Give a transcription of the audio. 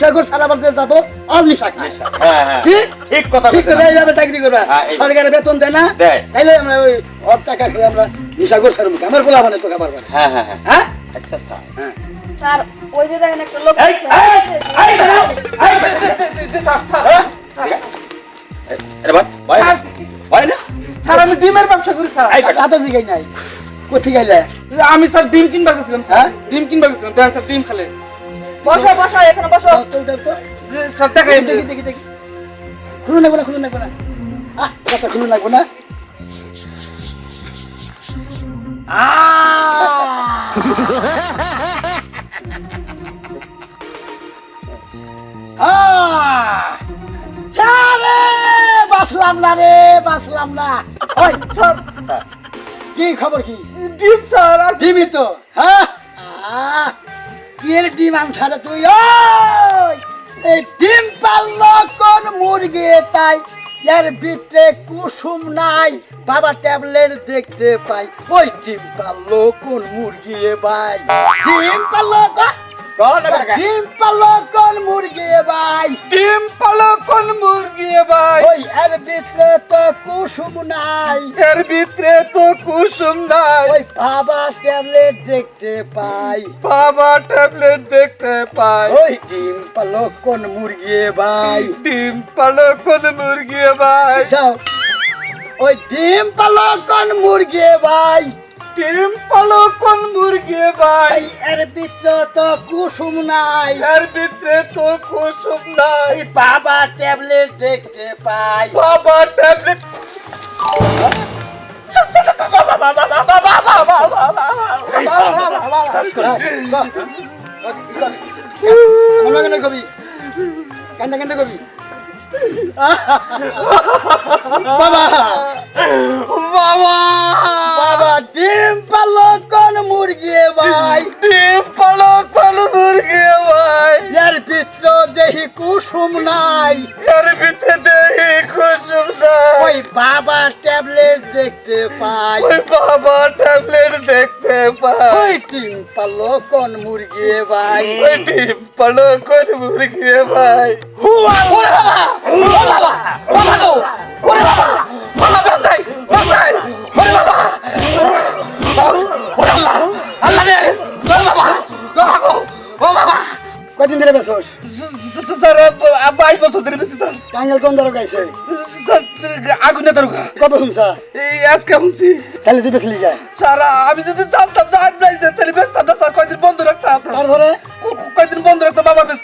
সাগর সারা যাব অমনি হ্যাঁ হ্যাঁ? ঠিক কথা ঠিক। যাবে চাকরি করবা। হ্যাঁ, সরকারের বেতন দেয় না তাইলে আমরা ওই টাকা খেয়ে আমরা নিশাগর সার মুখে আমার বলা মানে তো খাবার মানে। হ্যাঁ হ্যাঁ হ্যাঁ। হ্যাঁ? আচ্ছা আচ্ছা। হ্যাঁ। স্যার ওই যে দেখেন একটা লোক এই, এই, এই, দাঁড়াও, এই? আরে ভাই, ভাই না, স্যার আমি ডিমের ব্যবসা করি স্যার। জিগাই নাই। কোথায় গেলে? আমি স্যার ডিম কিনবার গেছিলাম হ্যাঁ? ডিম কিনবার গেছিলাম। স্যার ডিম খেলে। বসো বসো এখানে বসো। চল চল চল। যে স্যার দেখা দেখি দেখি খুলুন লাগবে না খুলুন লাগবে না। আহ! খুলুন লাগবে না বাঁচলাম না রে বাঁচলাম না। ওই কি খবর কি? ডিম স্যার ডিমই তো। হ্যাঁ। এর ডিম আনছাড়ে তুই? এই ডিম পাল্লো কোন মুরগি তাই এর ভিতরে কুসুম নাই, বাবা ট্যাবলেট দেখতে পাই। ওই ডিম পাল্লো কোন মুরগি ভাই। ডিম পাল্লো। ডিম কোন মুরগি ভাই। ডিম পালো কোন মুরগি ভাই। ওই এর ভিতরে তো কুসুম নাই। এর ভিতরে তো কুসুম নাই। ওই বাবা ট্যাবলেট দেখতে পাই। বাবা ট্যাবলেট দেখতে পাই। ওই ডিম পাল্লো কোন মুরগি ভাই। ডিম পালো কোন মুরগি ভাই। যাও। ওই ডিম পালো কোন মুরগি ভাই। ডিম পালো কোন মুরগি ভাই? এর ভিতরে তো কুসুম নাই। এর ভিতরে তো কুসুম নাই। বাবা ট্যাবলেট দেখতে পাই বাবা ট্যাবলেট কবি? কান্দা কান্দা কবি? বাবা! বাবা! দেখি কুসুম নাই এর ভিতরে দেখি কুসুম নাই ওই বাবা ট্যাবলেট দেখতে পাই ওই বাবা ট্যাবলেট দেখতে পাই ওই ডিম পালো কোন মুরগি ভাই ওই ডিম পালো কোন মুরগি ভাই হুয়া ওরে বাবা ওরে বাবা ওরে বাবা ওরে বাবা ওরে আল্লাহ আল্লাহ রে ওরে বাবা বাবা ও বাবা কদিন ধরে বসোস স্যার বাইশ বছর ধরে বেশি স্যার। টাঙ্গেল কোন দরকার গাইছে আগুনে তারকা কত স্যার এই আজকে শুনছি তাহলে তুই বেশি যায়। স্যার আমি যদি জানতাম যে আজ যাইছে তাহলে বেশ তাহলে স্যার। কয়দিন বন্ধ রাখতাম তারপরে? কয়দিন বন্ধ রাখতাম বাবা বেশ